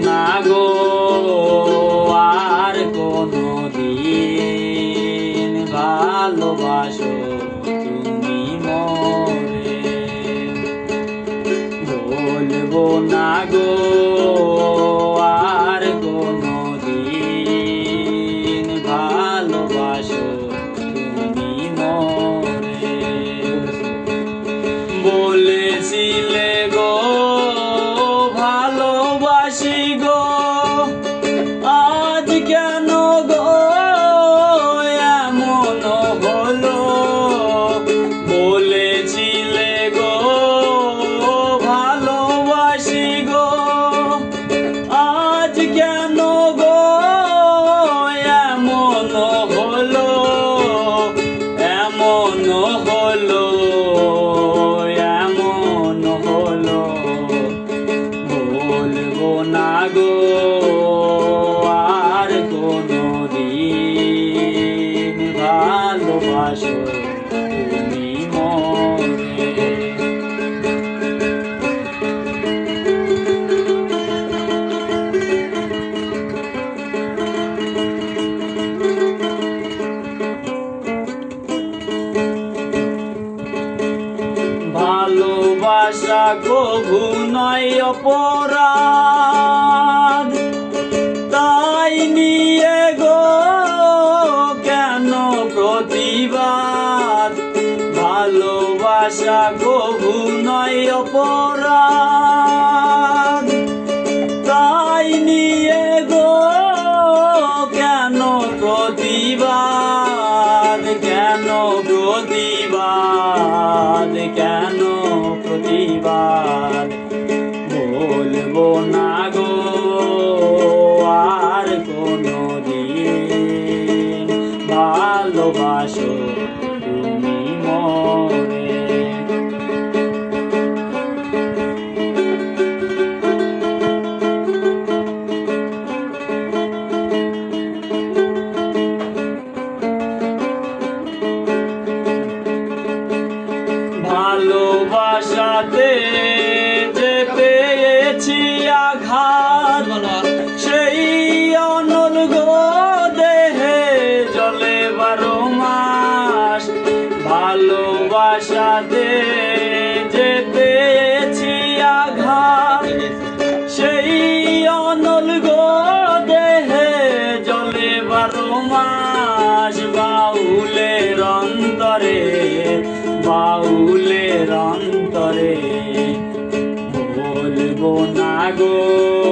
না গো আর কোনো দিন ভালোবাসো তুমি মরে বলব না গো ভালোবাসো তুমি ভালোবাসা কভু নয় অপরাধ। ভালোবাসা কভু নয় অপরাধ। তাই নিয়ে গো, কেন প্রতিবাদ? কেন প্রতিবাদ? কেন প্রতিবাদ? বলব না গো, আর কোনো দিন ভালোবাসো তুমি মরে পেয়েছি আঘাত। সেই অনল গো দেহে জলে বারো মাস। ভালোবাসা যে বলব না গো আর